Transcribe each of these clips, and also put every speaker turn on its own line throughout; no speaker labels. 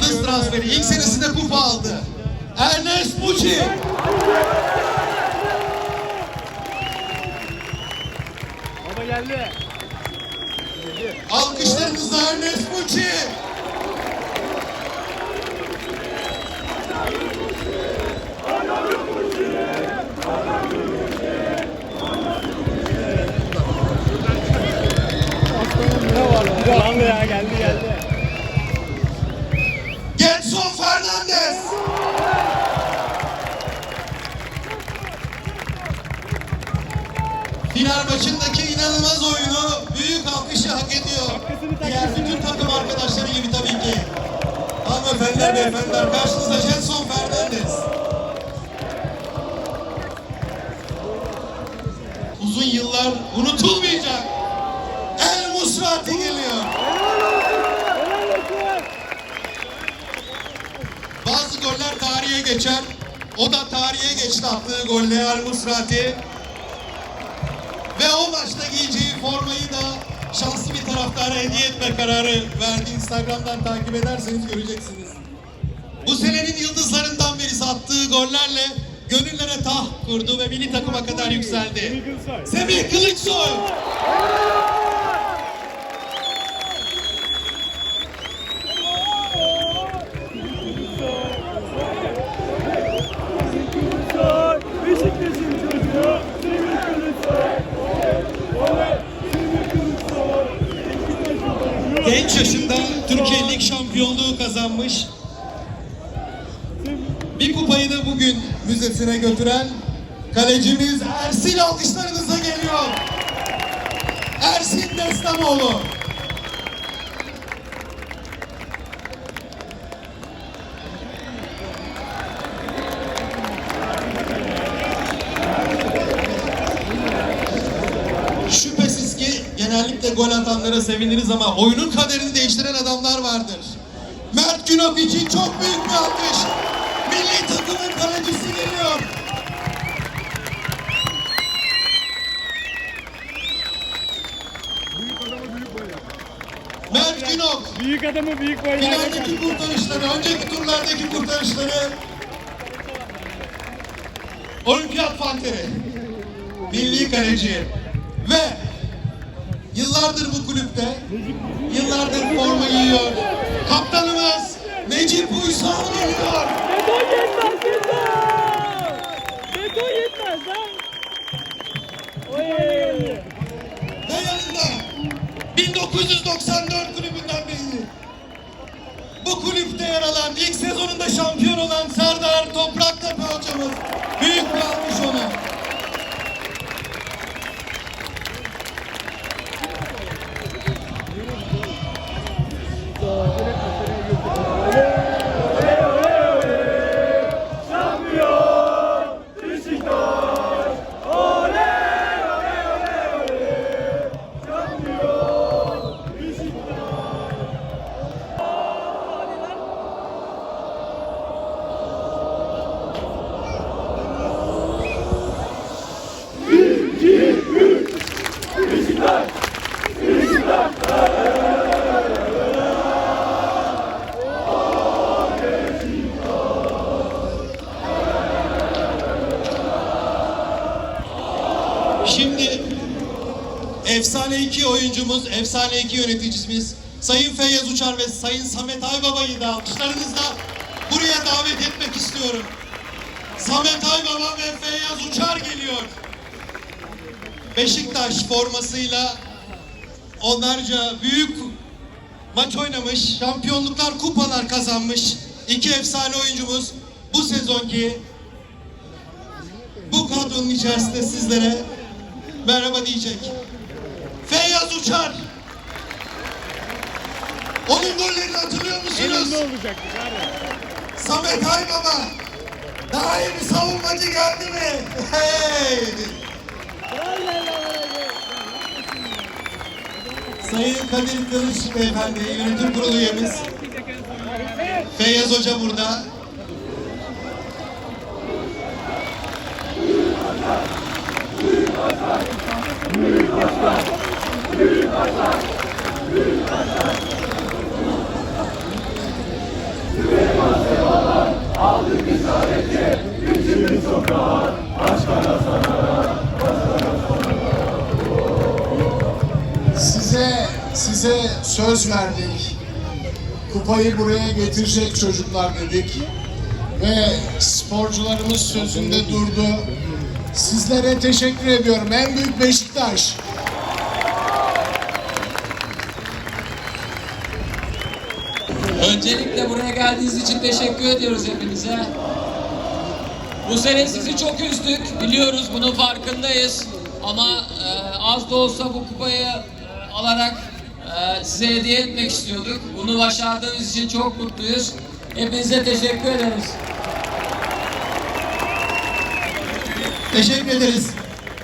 yıldız transferi ilk senesinde kupa aldı. Ernest Muçi.
Baba geldi.
Alkışlarınızla Ernest Muçi.
Tamam ya geldi
Final maçındaki inanılmaz oyunu büyük alkışı hak ediyor. Diğer bütün takım arkadaşları gibi tabii ki. Hanımefendiler, beyefendiler karşınızda Gelson Fernandez. Uzun yıllar unutulmayacak. El Musrati geliyor. Bazı goller tarihe geçer. O da tarihe geçti attığı golle Al Musrati. Ve o maçta giyeceği formayı da şanslı bir taraftara hediye etme kararı verdi. Instagram'dan takip ederseniz göreceksiniz. Bu senenin yıldızlarından birisi attığı gollerle gönüllere taht kurdu ve milli takıma kadar yükseldi. Semih Kılıçsoy. Kazanmış. Bir kupayı da bugün müzesine götüren kalecimiz Ersin alkışlarınıza geliyor. Ersin Destamoğlu. Şüphesiz ki genellikle gol atanlara seviniriz ama oyunun kaderini değiştiren adamlar vardır. Mert Günok için çok büyük bir alkış. Milli takımın kalecisi geliyor. Mert Günok.
Büyük adamı büyük boylarla
Finaldeki kurtarışları, önceki turlardaki kurtarışları Olimpiyat Fanteri Milli Kaleci ve yıllardır bu kulüpte yıllardır forma giyiyor yer alan, ilk sezonunda şampiyon olan Serdar Topraktepe hocamız. Büyük bir alkış ona. Yöneticimiz Sayın Feyyaz Uçar ve Sayın Samet Aybaba'yı da alkışlarınızla buraya davet etmek istiyorum. Samet Aybaba ve Feyyaz Uçar geliyor. Beşiktaş formasıyla onlarca büyük maç oynamış, şampiyonluklar, kupalar kazanmış iki efsane oyuncumuz bu sezonki bu kadronun içerisinde sizlere merhaba diyecek. Feyyaz Uçar. Onun gollerini hatırlıyor musunuz?
olacaktık abi.
Samet Aybaba. Daha iyi bir savunmacı geldi mi? Hey! Sayın Kadir Kılıç Beyefendi, yönetim kurulu üyemiz. Feyyaz Hoca burada.
Size size söz verdik. Kupayı buraya getirecek çocuklar dedik. Ve sporcularımız sözünde durdu. Sizlere teşekkür ediyorum. En büyük Beşiktaş.
Öncelikle buraya geldiğiniz için teşekkür ediyoruz hepinize. Bu sene sizi çok üzdük. Biliyoruz bunun farkındayız. Ama e, az da olsa bu kupayı e, alarak e, size hediye etmek istiyorduk. Bunu başardığınız için çok mutluyuz. Hepinize teşekkür ederiz.
Teşekkür ederiz.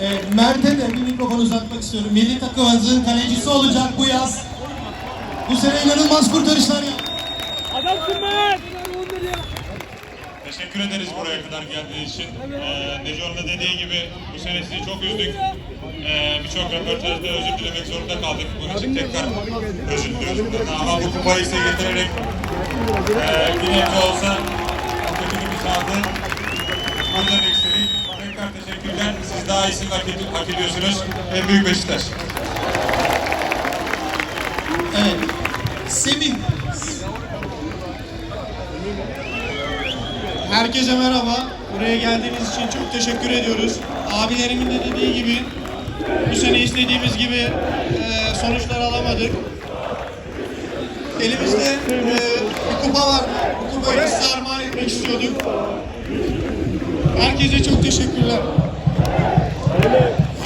Ee, Mert'e de bir mikrofon uzatmak istiyorum. Milli takımımızın kalecisi olacak bu yaz. Bu sene inanılmaz kurtarışlar
Teşekkür ederiz buraya kadar geldiğiniz için. Ee, Neco'nun da dediği gibi bu sene sizi çok üzdük. Ee, Birçok röportajda özür dilemek zorunda kaldık. Bunun için tekrar özür diliyoruz. Ama bu kupayı size getirerek ee, bir nebze olsa kötü gibi çaldı. Bunu demek istedik. Tekrar teşekkürler. Siz daha iyisini hak, ed- hak ediyorsunuz. En büyük Beşiktaş.
Evet. Semih.
Herkese merhaba. Buraya geldiğiniz için çok teşekkür ediyoruz. Abilerimin de dediği gibi bu sene istediğimiz gibi e, sonuçlar alamadık. Elimizde e, bir kupa var. Bu kupayı size armağan etmek istiyorduk. Herkese çok teşekkürler.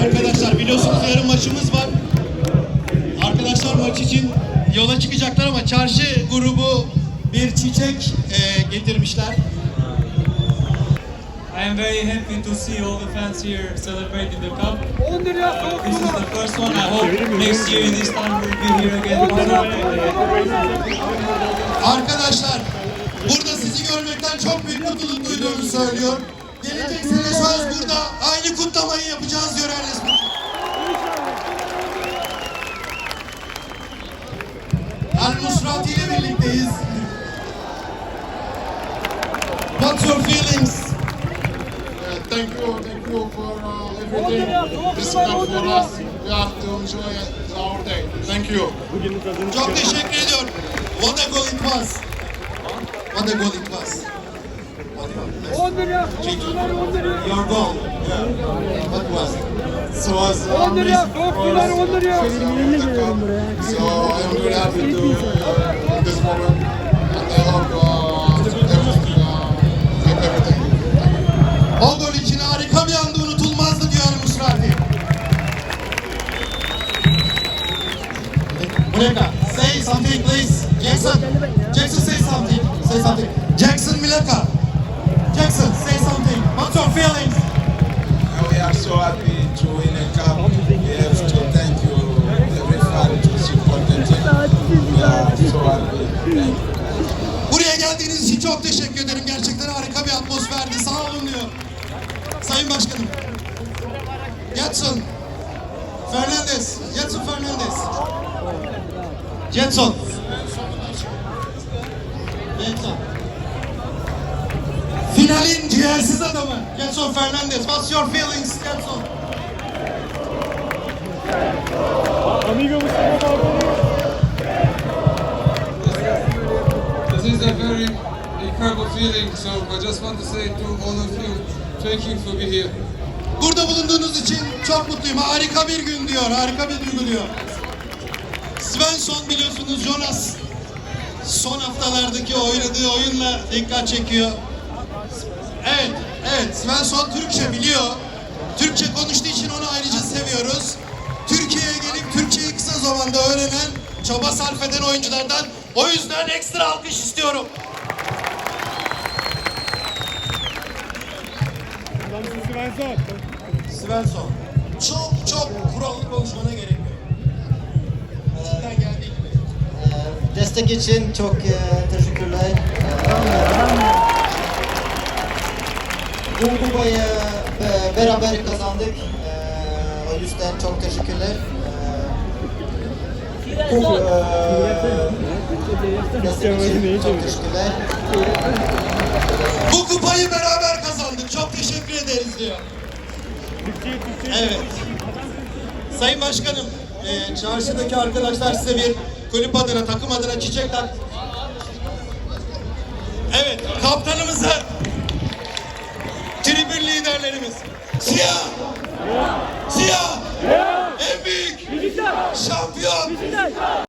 Arkadaşlar biliyorsunuz yarın maçımız var. Arkadaşlar maç için yola çıkacaklar ama çarşı grubu bir çiçek e, getirmişler.
I very happy to see all the fans here celebrating the cup. Uh, this is the first one. I hope next year this time we'll be here again.
Arkadaşlar burada sizi görmekten çok büyük mutluluk duyduğumu söylüyor. Gelecek sene söz burada aynı kutlamayı yapacağız Spor. Al ile birlikteyiz. What's your feelings?
Thank you, thank you for uh, everything. This cup for us. We have to enjoy our day. Thank you.
Çok teşekkür ediyorum. What a goal it was. What a goal it was. Your goal. Yeah. What was it?
So was amazing for us. So I am very happy to uh, this moment,
çok teşekkür ederim. Gerçekten harika bir atmosferdi. Sağ olun diyor. Sayın Başkanım. Jetson. Fernandez. Jetson Fernandez. Jetson. Jetson. Finalin ciğersiz adamı. Jetson Fernandez. What's your feelings Jetson?
Amigo Mustafa.
This is a very incredible feeling, so I just want to say to all of you, thank you for being here.
Burada bulunduğunuz için çok mutluyum. Harika bir gün diyor. Harika bir duygu diyor. Svensson biliyorsunuz Jonas son haftalardaki oynadığı oyunla dikkat çekiyor. Evet, evet Svensson Türkçe biliyor. Türkçe konuştuğu için onu ayrıca seviyoruz. Türkiye'ye gelip Türkçeyi kısa zamanda öğrenen, çaba sarf eden oyunculardan. O yüzden ekstra alkış istiyorum.
Svensson.
Çok çok kurallı konuşmana gerek yok. İçinden geldiği gibi.
Destek için çok e, teşekkürler. Bu kupayı e, beraber kazandık. E, o yüzden çok teşekkürler. E, e, destek için çok teşekkürler.
Bu kupayı beraber Evet. Sayın Başkanım, e, çarşıdaki arkadaşlar size bir kulüp adına, takım adına çiçek tak. Evet, kaptanımıza tribün liderlerimiz. Siyah! Siyah! En büyük! Şampiyon!